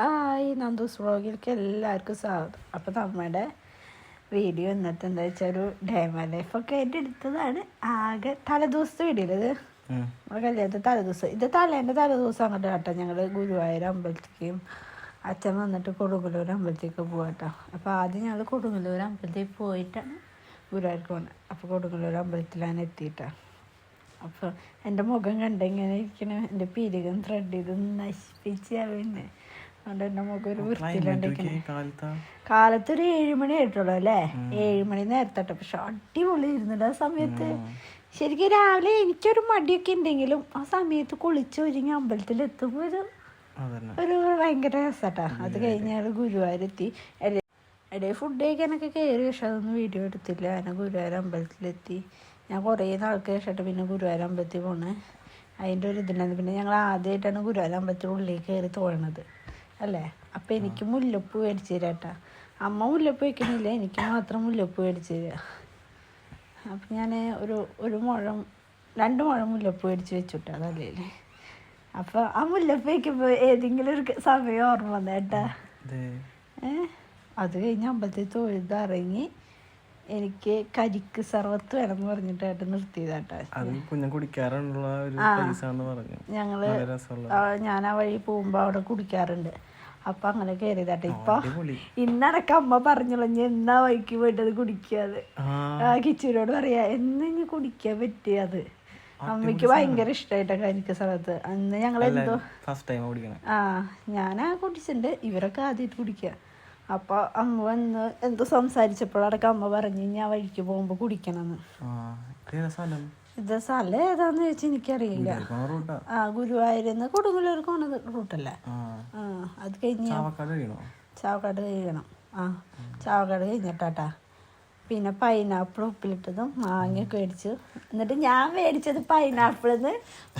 Hi Nandu's വ്ളോഗിലേക്ക് എല്ലാവർക്കും സ്വാഗതം. അപ്പോൾ നമ്മുടെ വീഡിയോ ഇന്നത്തെ എന്താ വെച്ചാൽ ഒരു ഡേമ ലൈഫൊക്കെ ആയിട്ട് എടുത്തതാണ്. ആകെ തലേദിവസത്തെ വീഡിയോ ഇത്? നമ്മുടെ കല്യാണത്തെ തലേദിവസം. ഇത് തലേന്റെ തലേദിവസം അങ്ങോട്ട് കേട്ടോ ഞങ്ങൾ ഗുരുവായൂർ അമ്പലത്തേക്കും അച്ഛൻ വന്നിട്ട് കൊടുങ്ങല്ലൂർ അമ്പലത്തേക്ക് പോകട്ടോ അപ്പോൾ ആദ്യം ഞങ്ങൾ കൊടുങ്ങല്ലൂർ അമ്പലത്തിൽ പോയിട്ടാണ് ഗുരുവായൂർക്ക് പോകുന്നത് അപ്പോൾ കൊടുങ്ങല്ലൂർ അമ്പലത്തിലാണ് എത്തിയിട്ടാണ് അപ്പോൾ എന്റെ മുഖം കണ്ടിങ്ങനെ ഇരിക്കണേ. ഇരിക്കണ എന്റെ പിരികം ത്രെഡ് ചെയ്ത് നശിപ്പിച്ച് പിന്നെ അതുകൊണ്ട് എന്റെ മുഖം ഒരു വൃത്തിയിലുണ്ടിരിക്കണേ കാലത്താ? കാലത്ത് ഒരു ഏഴ് മണി ആയിട്ടുള്ളൂ അല്ലേ? ഏഴുമണി നേരത്തെ പക്ഷെ അടിപൊളി ഇരുന്നില്ല ആ സമയത്ത് ശരിക്കും രാവിലെ എനിക്കൊരു മടിയൊക്കെ ഉണ്ടെങ്കിലും ആ സമയത്ത് കുളിച്ച് ഒരുങ്ങി അമ്പലത്തിൽ എത്തുമ്പോൾ ഒരു ഒരു ഭയങ്കര രസട്ടാ. അത് കഴിഞ്ഞാൽ ഗുരുവായൂരെത്തി. ഇടയിൽ ഫുഡ് കഴിക്കാനൊക്കെ കയറി പക്ഷെ അതൊന്നും വീഡിയോ എടുത്തില്ല. അങ്ങനെ ഗുരുവായൂർ അമ്പലത്തിലെത്തി. ഞാൻ കുറേ നാൾക്ക് ശേഷമായിട്ട് പിന്നെ ഗുരുവായൂർ അമ്പലത്തിൽ പോണേ. അതിന്റെ ഒരു ഇതുണ്ടായിരുന്നു പിന്നെ ഞങ്ങൾ ആദ്യമായിട്ടാണ് ഗുരുവായൂർ അമ്പലത്തിൽ ഉള്ളിൽ കയറി തോന്നണത്. അല്ലേ? അപ്പം എനിക്ക് മുല്ലപ്പൂ മേടിച്ചു തരാട്ടാ അമ്മ മുല്ലപ്പൂ വയ്ക്കുന്നില്ല എനിക്ക് മാത്രം മുല്ലപ്പൂ മേടിച്ചു തരിക അപ്പം ഞാൻ ഒരു ഒരു മുഴം രണ്ട് മുഴം മുല്ലപ്പൂ മേടിച്ച് വെച്ചുട്ടാ അതല്ലേ അപ്പോൾ ആ മുല്ലപ്പൂ വയ്ക്കുമ്പോൾ ഏതെങ്കിലും ഒരു സമയം ഓർമ്മ വന്നേട്ടാ. ഏ? അത് കഴിഞ്ഞ് അമ്പലത്തിൽ തൊഴുതിറങ്ങി എനിക്ക് കരിക്ക് സർവത്ത് വേണം എന്ന് പറഞ്ഞിട്ടായിട്ട് നിർത്തിയതാട്ടോ അത് കുഞ്ഞു കുടിക്കാറുള്ള ഒരു പറഞ്ഞു. ഞങ്ങൾ ഞാൻ ആ വഴി പോകുമ്പോ അവിടെ കുടിക്കാറുണ്ട്. അപ്പൊ അങ്ങനെ കയറിയതാട്ടെ ഇപ്പൊ ഇന്നടക്ക അമ്മ പറഞ്ഞോളൂ ഞാൻ എന്നാ വഴിക്ക് പോയിട്ടത് കുടിക്കാതെ ആ. കിച്ചുവിനോട് പറയാ എന്ന് ഇനി കുടിക്കാൻ പറ്റിയത് അമ്മയ്ക്ക് ഭയങ്കര ഇഷ്ടമായിട്ടാ കരിക്ക് സ്ഥലത്ത് അന്ന് ഞങ്ങൾ എന്തോ ഫസ്റ്റ് ടൈം ആ ഞാനാ കുടിച്ചിട്ടുണ്ട് ഇവരൊക്കെ ആദ്യമായിട്ട് കുടിക്കുക അപ്പൊ അമ്മ വന്ന് എന്തോ സംസാരിച്ചപ്പോഴടക്കം അമ്മ പറഞ്ഞു ഞാൻ വഴിക്ക് പോകുമ്പോ കുടിക്കണമെന്ന് ഇത് സ്ഥലം ഏതാന്ന് ചോദിച്ചാൽ എനിക്കറിയില്ല. ആ. ഗുരുവായൂരുന്ന് കൊടുങ്ങല്ലൂർക്ക് പോണത് റൂട്ടല്ലേ? ആ. അത് കഴിഞ്ഞ് ചാവക്കാട് കഴിയണോ? ആ ചാവക്കാട് കഴിഞ്ഞിട്ടാട്ടാ. പിന്നെ പൈനാപ്പിൾ ഉപ്പിലിട്ടതും മാങ്ങയൊക്കെ മേടിച്ചു എന്നിട്ട് ഞാൻ മേടിച്ചത് പൈനാപ്പിളിന്ന്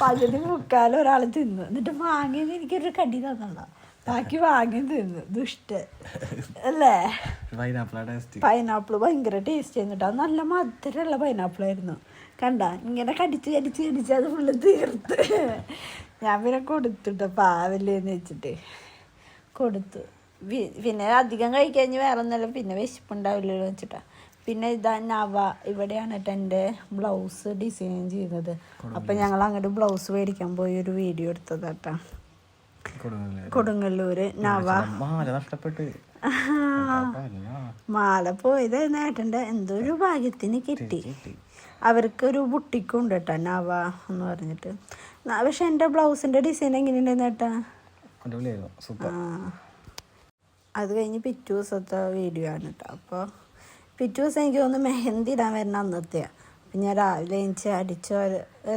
പകുതി മുക്കാലും ഒരാൾ തിന്നു. എന്നിട്ട് മാങ്ങയെന്ന് എനിക്കൊരു കടി തന്നല്ല ബാക്കി വാങ്ങി തിന്നു. ദുഷ്ട അല്ലേ? പൈനാപ്പിൾ ഭയങ്കര ടേസ്റ്റ് ആയിരുന്നു അത് നല്ല മധുരമുള്ള പൈനാപ്പിൾ ആയിരുന്നു. കണ്ട? ഇങ്ങനെ കടിച്ച് കടിച്ച് കടിച്ച് അത് ഫുള്ള് തീർത്ത്. ഞാൻ പിന്നെ കൊടുത്തിട്ട് പാവല്ലേന്ന് വെച്ചിട്ട്. കൊടുത്തു. പിന്നെ അധികം കഴിക്കഴിഞ്ഞ് വേറെ ഒന്നല്ല പിന്നെ വിശപ്പുണ്ടാവില്ലല്ലോ വെച്ചിട്ടാ. പിന്നെ ഇതാ നവ. ഇവിടെയാണ് കേട്ടോ എന്റെ ബ്ലൗസ് ഡിസൈൻ ചെയ്യുന്നത് അപ്പം ഞങ്ങൾ അങ്ങോട്ട് ബ്ലൗസ് മേടിക്കാൻ പോയി ഒരു വീഡിയോ എടുത്തതാട്ടാ കൊടുങ്ങല്ലേ കൊടുങ്ങല്ലൂര് നവ. മാല നഷ്ടപ്പെട്ട്. മാല പോയത് നേട്ടന്റെ എന്തൊരു ഒരു ഭാഗ്യത്തിന് കിട്ടി അവർക്ക് അവർക്കൊരു ബുട്ടിക്കും ഉണ്ട് കേട്ടോ നവ എന്ന് പറഞ്ഞിട്ട്. പക്ഷെ എന്റെ ബ്ലൗസിന്റെ ഡിസൈൻ എങ്ങനെയുണ്ടെന്ന് കേട്ടാ അത് കഴിഞ്ഞ് പിറ്റേ ദിവസത്തെ വീഡിയോ ആണ് കേട്ടോ. അപ്പോൾ പിറ്റേ ദിവസം എനിക്ക് തോന്നുന്നു മെഹന്തി ഇടാൻ വരുന്ന അന്നത്തെയാണ് ഞാൻ രാവിലെ എഞ്ച് അടിച്ചോര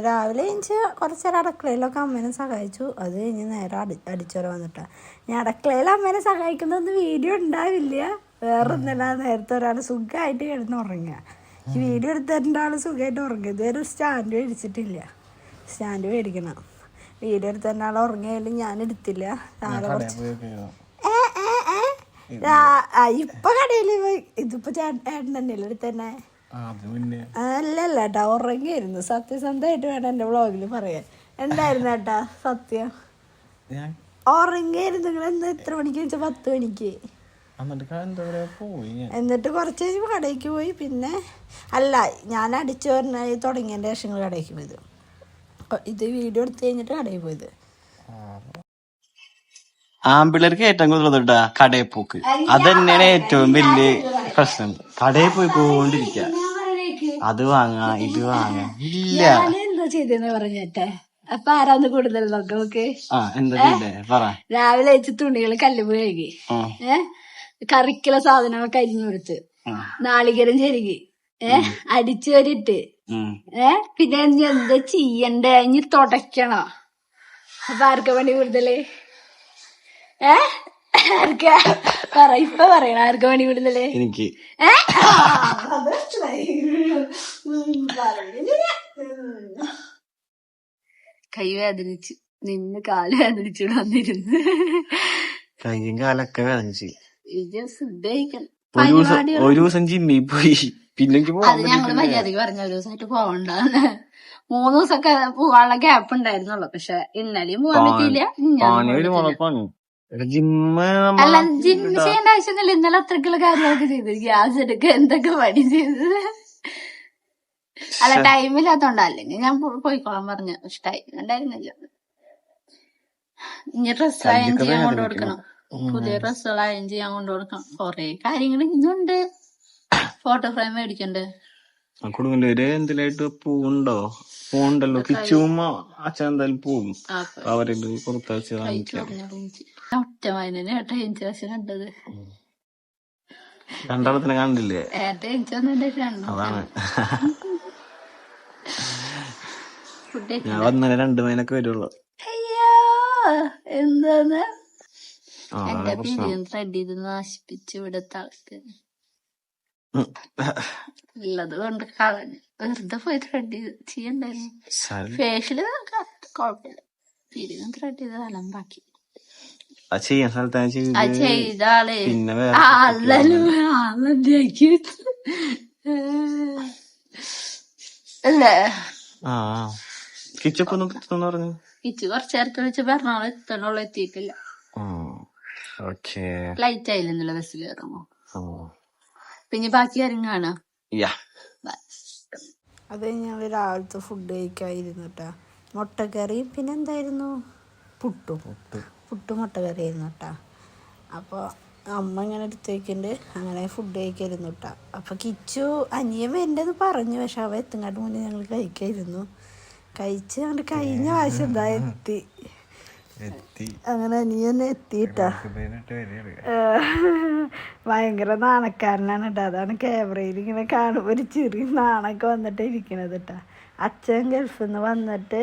രാവിലെ എഞ്ച് കുറച്ച് നേരം അടുക്കളയിലൊക്കെ അമ്മേനെ സഹായിച്ചു. അത് കഴിഞ്ഞ് നേരെ അടി അടിച്ചോര വന്നിട്ടാണ് ഞാൻ അടുക്കളയിൽ അമ്മേനെ സഹായിക്കുന്നൊന്നും വീഡിയോ ഉണ്ടാവില്ല. വേറെ ഒന്നല്ല നേരത്തെ ഒരാൾ സുഖമായിട്ട് കിടന്ന് ഉറങ്ങുക ഈ വീഡിയോ എടുത്തിട്ട് ആൾ സുഖമായിട്ട് ഉറങ്ങുക. ഇതുവരെ സ്റ്റാൻഡ് മേടിച്ചിട്ടില്ല. സ്റ്റാൻഡ് മേടിക്കണം. വീഡിയോ എടുത്തിട്ട് ആൾ ഉറങ്ങിയാലും ഞാൻ എടുത്തില്ല. ഇപ്പൊ കടയിൽ പോയി നോക്കിയതാ. ഏ, ഏ, ഏ. ഇപ്പൊ കടയിൽ ഇതിപ്പോ ചേട്ടൻ തന്നെയല്ലേ അടുത്ത് അല്ലല്ല ഏട്ടാ ഉറങ്ങിയായിരുന്നു സത്യസന്ധമായിട്ട് വേണം എന്റെ വ്ളോഗിൽ പറയാൻ. എന്തായിരുന്നു ഏട്ടാ സത്യം? ഞാൻ ഉറങ്ങിയായിരുന്നു. നിങ്ങൾ എന്താ എത്ര മണിക്ക് വെച്ചാൽ പത്ത് മണിക്ക്. എന്നിട്ട് ക- എന്താ പോയി ഞാൻ. എന്നിട്ട് കുറച്ച് കഴിഞ്ഞ് കടയ്ക്ക് പോയി. പിന്നെ അല്ല ഞാൻ അടിച്ചു പറഞ്ഞ തുടങ്ങിയതിന്റെ ശേഷം നിങ്ങൾ കടയ്ക്ക് പോയത്. ഇത് വീഡിയോ എടുത്തു കഴിഞ്ഞിട്ട് കടയിൽ പോയത്. ആമ്പിള്ളേർക്ക് ഏറ്റവും കൂടുതൽ കടയിൽ പോക്ക്. അത് തന്നെയാണ് ഏറ്റവും വലിയ പ്രശ്നം. കടയിൽ പോയി പോകൊണ്ടിരിക്ക അത് വാങ്ങാ ഇത് വാങ്ങാ. ഇല്ല. ഞാൻ എന്താ ചെയ്തെന്ന് പറഞ്ഞേട്ടെ അപ്പൊ ആരാന്ന് കൂടുതൽ നോക്കാം ഓക്കെ? ആ എന്താ പറ. രാവിലെ അയച്ച തുണികൾ കല്ലുമ്പ് കഴുകി. ഏഹ് കറിക്കുള്ള സാധനങ്ങളൊക്കെ അരിഞ്ഞുകൊടുത്ത് നാളികേരം ചെരുകി. ഏഹ് അടിച്ചു വരിട്ട് ഏഹ് പിന്നെ എന്താ ചെയ്യണ്ടേ? ഇനി തുടക്കണോ അപ്പൊ ആർക്കാ പണി കൂടുതൽ? ഏഹ് ആർക്കാ? പറ ഇപ്പൊ പറയണ. ആർക്ക് പണി കൂടുതൽ? എനിക്ക്. കൈ വേദനിച്ചു നിന്ന് കാൽ വേദനിച്ചു വന്നിരുന്നു. കയ്യും കാലൊക്കെ വേദനിച്ചു. ഇത് ഫുഡ് കഴിക്കണം. ഒരു ദിവസം ജിമ്മി പോയി. പിന്നെ അത് ഞങ്ങൾ മര്യാദയ്ക്ക് പറഞ്ഞ ഒരു ദിവസമായിട്ട് പോവണ്ടാന്ന് മൂന്ന് ദിവസമൊക്കെ പോവാനുള്ള ഗ്യാപ്പ് ഉണ്ടായിരുന്നുള്ളു. പക്ഷെ ഇന്നലെയും പോവാൻ പറ്റിയില്ല ജിമ്മ് അല്ല ജിം ചെയ്യേണ്ട ആവശ്യമൊന്നുമില്ല. ഇന്നലെ അത്രക്കുള്ള കാര്യങ്ങളൊക്കെ ചെയ്തു ഗ്യാസ് എടുക്കുക എന്തൊക്കെ പണി ചെയ്തത്. അല്ല ടൈമില്ലാത്തോണ്ട അല്ലെങ്കിൽ ഞാൻ പോ- പോയിക്കോളാൻ പറഞ്ഞു. പക്ഷെ ടൈം ഉണ്ടായിരുന്നില്ല. ഇനി ഡ്രസ് അയൺ ചെയ്യാൻ കൊണ്ടു കൊടുക്കണം. പുതിയ ഡ്രസ്സുകൾ അയൺ ചെയ്യാൻ കൊണ്ടു കൊടുക്കണം. കൊറേ കാര്യങ്ങൾ ഇന്നുണ്ട് ഫോട്ടോ ഫ്രെയിം മേടിക്കണ്ട്. ഒരു എന്തിലായിട്ട് പൂവുണ്ടോ? പൂവുണ്ടല്ലോ. കിച്ചും അച്ഛൻ എന്തായാലും പോവും. അപ്പൊ അവരുടെ പുറത്താച്ച് വാങ്ങിക്കാം. ഒറ്റമാതിനെ ട്രെയിൻ ശേഷം കണ്ടത്. രണ്ടാമത്തിനെ കണ്ടില്ലേ? ട്രെയിൻ ചെന്നിട്ട് അതാണ്. ഞാൻ വന്നേ രണ്ടു മൈനൊക്കെ വരുള്ളൂ. അയ്യോ എന്താണ് ആ എന്റെ പിരിയും ത്രെഡ് ചെയ്ത് നശിപ്പിച്ച് ഇവിടുത്തെ ആൾക്ക്. ഉള്ളത് കൊണ്ട് കളഞ്ഞു. വെറുതെ പോയി ചെയ്ത് ചെയ്യണ്ടായിരുന്നു. ഫേഷ്യൽ കുഴപ്പമില്ല. പിരിയും ത്രെഡ് ചെയ്ത് ആ ചെയ്യാൻ സ്ഥലത്താണ് ചെയ്ത് ചെയ്ത ആൾ പിന്നെ അല്ലേ? ആ കിച്ചപ്പ് ഒന്ന് പുറത്തുനിന്ന് പറഞ്ഞു. ഇച്ച് കുറച്ച് നേരത്തെ വെച്ച് എറണാകുളം എത്തണുള്ളൂ എത്തിയിട്ടില്ല. ഓക്കേ. ലൈറ്റ് ബസ്സിൽ പിന്നെ ബാക്കി ആരും കാണാം? യാ. Bye. അത് ഞങ്ങൾ രാവിലത്തെ ഫുഡ് കഴിക്കാതിരുന്നു മുട്ടക്കറി പിന്നെന്തായിരുന്നു? പിന്നെ എന്തായിരുന്നു പുട്ടും. പുട്ടും മുട്ട കറിയായിരുന്നു കേട്ടോ അപ്പോൾ അമ്മ ഇങ്ങനെ എടുത്ത് വയ്ക്കുന്നുണ്ട് അങ്ങനെ ഫുഡ് കഴിക്കായിരുന്നു കേട്ടോ അപ്പോൾ കിച്ചു അനിയൻ വരണ്ടെന്ന് പറഞ്ഞു. പക്ഷെ അവ എത്തുങ്ങാട്ട് മുന്നേ ഞങ്ങൾ കഴിക്കായിരുന്നു. കഴിച്ച് അങ്ങോട്ട് കഴിഞ്ഞ പ്രാവശ്യം എന്താ എത്തി. അങ്ങനെ അനിയൻ എത്തിയിട്ടാ വരികയാണ്. ഭയങ്കര നാണക്കാരനാണ് കേട്ടോ അതാണ് ക്യാമറയിൽ ഇങ്ങനെ കാണുമ്പോൾ ഒരു ചെറിയ നാണൊക്കെ വന്നിട്ട് ഇരിക്കണത് കേട്ടോ അച്ഛൻ ഗൾഫിൽ നിന്ന് വന്നിട്ട്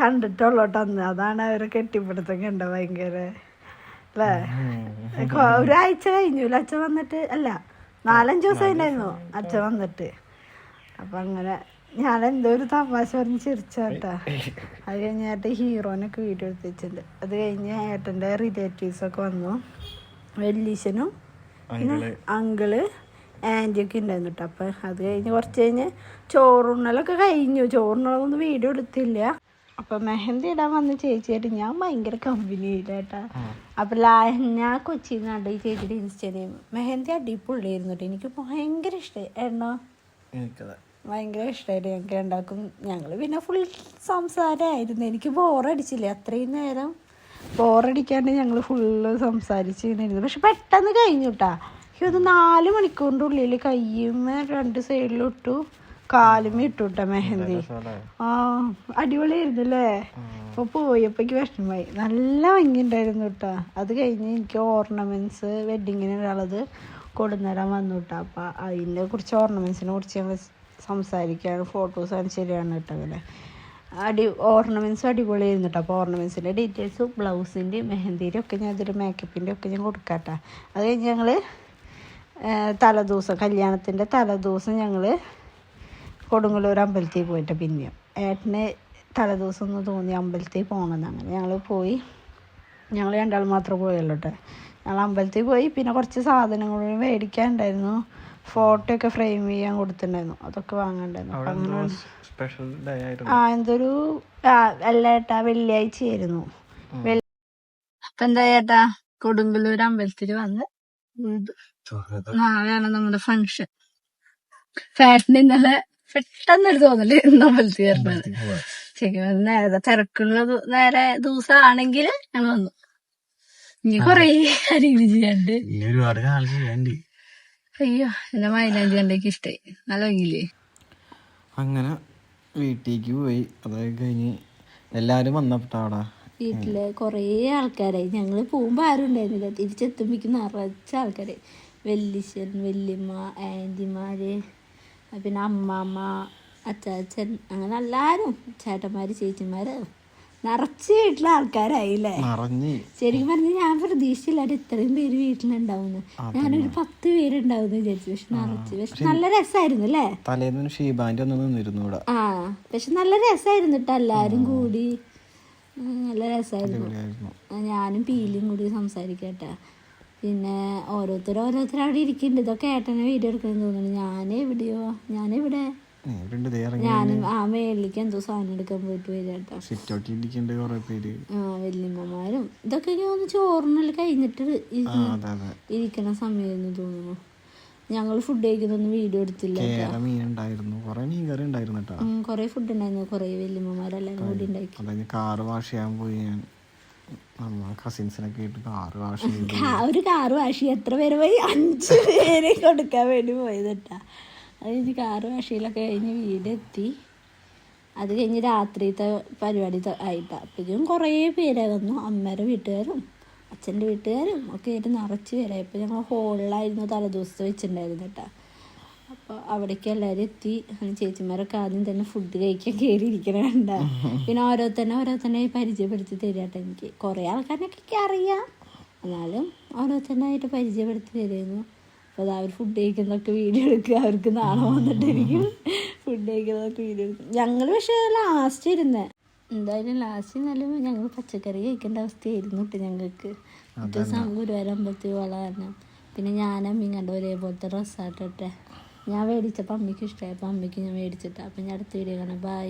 കണ്ടിട്ടുള്ളോട്ടോ അന്ന് അതാണ് അവരെ കെട്ടിപ്പിടുത്തം കണ്ട ഭയങ്കര. അല്ലേ? ഒരാഴ്ച കഴിഞ്ഞു. അച്ഛൻ വന്നിട്ട് അല്ല നാലഞ്ച് ദിവസം ഉണ്ടായിരുന്നു അച്ഛൻ വന്നിട്ട്. അപ്പൊ അങ്ങനെ ഞാൻ എന്തോ ഒരു തമാശ പറഞ്ഞ് ചിരിച്ചാട്ടാ അത് കഴിഞ്ഞ് ഏട്ടൻ ഹീറോനൊക്കെ വീഡിയോ എടുത്ത് വെച്ചിട്ടുണ്ട് അത് കഴിഞ്ഞ് ഏട്ടന്റെ റിലേറ്റീവ്സ് ഒക്കെ വന്നു. വെല്ലീശനും പിന്നെ അങ്കിൾ ആന്റിയൊക്കെ ഉണ്ടായിരുന്നു കേട്ടോ. അപ്പം അത് കഴിഞ്ഞ് കുറച്ച് കഴിഞ്ഞ് ചോറുണ്ണലൊക്കെ കഴിഞ്ഞു. ചോറുണ്ണലൊന്നും വീഡിയോ എടുത്തില്ല. അപ്പം മെഹന്തി ഇടാൻ വന്ന ചേച്ചിയായിട്ട് ഞാൻ ഭയങ്കര കമ്പനിയിലേട്ടാ അപ്പം ലാഹന കൊച്ചിയിൽ നിന്നാണ്ട് ഈ ചേച്ചിയുടെ ഇൻസ്റ്റയിൽ മെഹന്തി അടിപൊളിയായിരുന്നു കേട്ടോ. എനിക്ക് ഭയങ്കര ഇഷ്ടമായി എണ്ണോ ഭയങ്കര ഇഷ്ടമായിട്ട് ഞങ്ങൾക്ക് ഉണ്ടാക്കും ഞങ്ങൾ പിന്നെ ഫുൾ സംസാരമായിരുന്നു എനിക്ക് ബോറടിച്ചില്ല അത്രയും നേരം ബോറടിക്കാണ്ട് ഞങ്ങൾ ഫുള്ള് സംസാരിച്ചിരുന്നു പക്ഷെ പെട്ടെന്ന് കഴിഞ്ഞു കേട്ടാ. ഇത് നാല് മണിക്കൂറിന്റെ ഉള്ളിൽ കയ്യുമ്മ രണ്ട് സൈഡിലും ഇട്ടു കാലും ഇട്ടു കേട്ടോ മെഹന്തി. ആ അടിപൊളിയായിരുന്നു അല്ലേ അപ്പോൾ പോയപ്പോഴേക്ക് വിഷമമായി. നല്ല ഭംഗി ഉണ്ടായിരുന്നു കേട്ടോ അത് കഴിഞ്ഞ് എനിക്ക് ഓർണമെന്റ്സ് ഒരാളത് കൊടുന്നേരം വന്നു കേട്ടോ അപ്പൊ അതിനെ കുറിച്ച് ഓർണമെന്റ്സിനെ കുറിച്ച് ഞങ്ങൾ സംസാരിക്കുകയാണ് ആണ് ശരിയാണ് കേട്ടോ അങ്ങനെ അടി ഓർണമെന്റ്സും അടിപൊളിയായിരുന്നു കേട്ടോ അപ്പോൾ ഓർണമെന്റ്സിന്റെ ഡീറ്റെയിൽസും ബ്ലൗസിന്റെയും മെഹന്തിയുടെ ഒക്കെ ഞാൻ ഇതൊരു മേക്കപ്പിന്റെ ഒക്കെ ഞാൻ കൊടുക്കാം കേട്ടോ അത് കഴിഞ്ഞ് ഞങ്ങൾ തലേദിവസം കല്യാണത്തിന്റെ തലേദിവസം ഞങ്ങൾ കൊടുങ്ങല്ലൂർ അമ്പലത്തിൽ പോയിട്ട് പിന്നെയും. ഏട്ടന് തലേദിവസം ഒന്ന് തോന്നി അമ്പലത്തിൽ പോകണമെന്ന് അങ്ങനെ ഞങ്ങൾ പോയി. ഞങ്ങൾ രണ്ടാൾ മാത്രമേ പോയുള്ളൂ കേട്ടോ ഞങ്ങൾ അമ്പലത്തിൽ പോയി. പിന്നെ കുറച്ച് സാധനങ്ങൾ മേടിക്കാനുണ്ടായിരുന്നു. ഫോട്ടോ ഒക്കെ ഫ്രെയിം ചെയ്യാൻ കൊടുത്തിട്ടുണ്ടായിരുന്നു. അതൊക്കെ വാങ്ങണ്ടായിരുന്നു അപ്പം സ്പെഷ്യൽ ഡേ ആയിരുന്നു. ആ എന്തൊരു ആ അല്ല ഏട്ടാ വെള്ളിയാഴ്ച ആയിരുന്നു. അപ്പൊ എന്താ ചേട്ടാ കൊടുങ്ങല്ലൂർ അമ്പലത്തിൽ വന്ന് നാളെയാണ് നമ്മുടെ ഫംഗ്ഷൻ ഫാഷൻ ഇന്നലെ പെട്ടെന്നൊരു തോന്നൽ ഇന്ന് അമ്പലത്തിൽ വരുന്നത് ശരിക്കും നേരെ തിരക്കുള്ള നേരെ ദിവസമാണെങ്കിൽ ഞങ്ങൾ വന്നു. ഇനി കൊറേ കാര്യങ്ങൾ ചെയ്യാണ്ട് ഒരുപാട് അയ്യോ എന്റെ മൈലാഞ്ചി കണ്ടേക്ക് ഇഷ്ടായി. നല്ല ഭംഗിയില്ലേ? അങ്ങനെ വീട്ടിലേക്ക് പോയി. അതൊക്കെ കഴിഞ്ഞ് എല്ലാരും വന്നപ്പോട്ടാ വീട്ടിൽ കൊറേ ആൾക്കാരായി. ഞങ്ങൾ പോകുമ്പോ ആരും ഉണ്ടായിരുന്നില്ല. തിരിച്ചെത്തുമ്പോഴേക്കും നിറച്ച ആൾക്കാരായി. വല്യച്ഛൻ വല്യമ്മ ആന്റിമാർ പിന്നെ അമ്മാമ്മ അച്ചാച്ചൻ അങ്ങനെ എല്ലാവരും ചേട്ടന്മാർ ചേച്ചിമാർ നിറച്ച് വീട്ടിലെ ആൾക്കാരായില്ലേ? ശരിക്കും പറഞ്ഞു ഞാൻ പ്രതീക്ഷിച്ചില്ലാണ്ട് ഇത്രയും പേര് വീട്ടിലുണ്ടാവുന്നു. ഞാനൊരു പത്ത് പേരുണ്ടാവുന്നു വിചാരിച്ചു. പക്ഷെ നിറച്ച്. പക്ഷെ നല്ല രസമായിരുന്നു അല്ലേ? തലേന്ന് ഷീബാന്റെ ഒന്ന് നിന്നിരുന്നു ആ പക്ഷെ നല്ല രസമായിരുന്നു കേട്ടോ എല്ലാരും കൂടി. നല്ല രസമായിരുന്നു. ഞാനും പീലിയും കൂടി സംസാരിക്കട്ടെ പിന്നെ ഓരോരുത്തർ ഓരോരുത്തർ അവിടെ ഇരിക്കുന്നുണ്ട്. ഇതൊക്കെ ഏട്ടനെ വീഡിയോ എടുക്കണം തോന്നുന്നു. ഞാൻ എവിടെയോ? ഇറങ്ങി ഞാനും ആ മേളിലേക്ക് എന്തോ സാധനം എടുക്കാൻ പോയിട്ട് ആ വല്യമ്മമാരും. ഇതൊക്കെ ഒന്ന് ചോറിനെല്ലാം കഴിഞ്ഞിട്ട് ഇരിക്കണ സമയം തോന്നുന്നു. ഞങ്ങൾ ഫുഡ് കഴിക്കുന്നൊന്നും വീഡിയോ എടുത്തില്ല ഉണ്ടായിരുന്നു കുറെ ഉണ്ടായിരുന്നു ഫുഡ് ഉണ്ടായിരുന്നു. കൊറേ വല്യമ്മമാരെല്ലാം കൂടി ഉണ്ടാക്കി. അതായത് കാറ് വാഷ് ചെയ്യാൻ പോയി ഞാൻ. കസിൻസിനൊക്കെ ആയിട്ട് കാറ് വാഷ് ചെയ്തു. ഒരു കാറ് വാഷി എത്ര പേര് പോയി? അഞ്ച് പേരെ കൊടുക്കാൻ വേണ്ടി പോയത് കേട്ടാ അത് കഴിഞ്ഞ് കാറ് വാഷിയിലൊക്കെ കഴിഞ്ഞ് വീടെത്തി. അത് കഴിഞ്ഞ് രാത്രിത്തെ പരിപാടി ആയിട്ടാ. അപ്പോഴേക്കും കുറേ വന്നു. അമ്മയുടെ വീട്ടുകാരും അച്ഛന്റെ വീട്ടുകാരും ഒക്കെ ആയിട്ട് നിറച്ച് പേരായി. അപ്പോൾ ഞങ്ങൾ ഹോളിലായിരുന്നു തലേദിവസത്തെ വെച്ചിട്ടുണ്ടായിരുന്നു കേട്ടാ അപ്പോൾ അവിടേക്ക് എല്ലാവരും എത്തി. ചേച്ചിമാരൊക്കെ ആദ്യം തന്നെ ഫുഡ് കഴിക്കാൻ കയറിയിരിക്കണ കണ്ട. പിന്നെ ഓരോരുത്തന്നെ ഓരോരുത്തന്നെ പരിചയപ്പെടുത്തി തരാട്ടെ എനിക്ക്. കുറേ ആൾക്കാരൊക്കെ എനിക്ക് അറിയാം. എന്നാലും ഓരോരുത്തനായിട്ട് പരിചയപ്പെടുത്തി തരുന്നു. അപ്പോൾ അവർ ഫുഡ് കഴിക്കുന്നതൊക്കെ വീഡിയോ എടുക്കുക. അവർക്ക് നാളെ വന്നിട്ടായിരിക്കും ഫുഡ് കഴിക്കുന്നതൊക്കെ വീഡിയോ എടുക്കും ഞങ്ങൾ പക്ഷേ ലാസ്റ്റ് ഇരുന്നേ. എന്തായാലും ലാസ്റ്റ് എന്നാലും ഞങ്ങൾ പച്ചക്കറി കഴിക്കേണ്ട അവസ്ഥയായിരുന്നു കേട്ടോ ഞങ്ങൾക്ക്. മറ്റേ ദിവസം ഗുരുവായൂർ അമ്പലത്തിൽ കാരണം. പിന്നെ ഞാനും ഇങ്ങോട്ട് ഒരേപോലത്തെ ഡ്രസ്സാട്ടെ ഞാൻ മേടിച്ചപ്പോൾ അമ്മയ്ക്ക് ഇഷ്ടമായി അപ്പോൾ അമ്മയ്ക്ക് ഞാൻ മേടിച്ചിട്ടാണ് അപ്പം ഞാൻ അടുത്ത വീഡിയോ കാണാം. ബൈ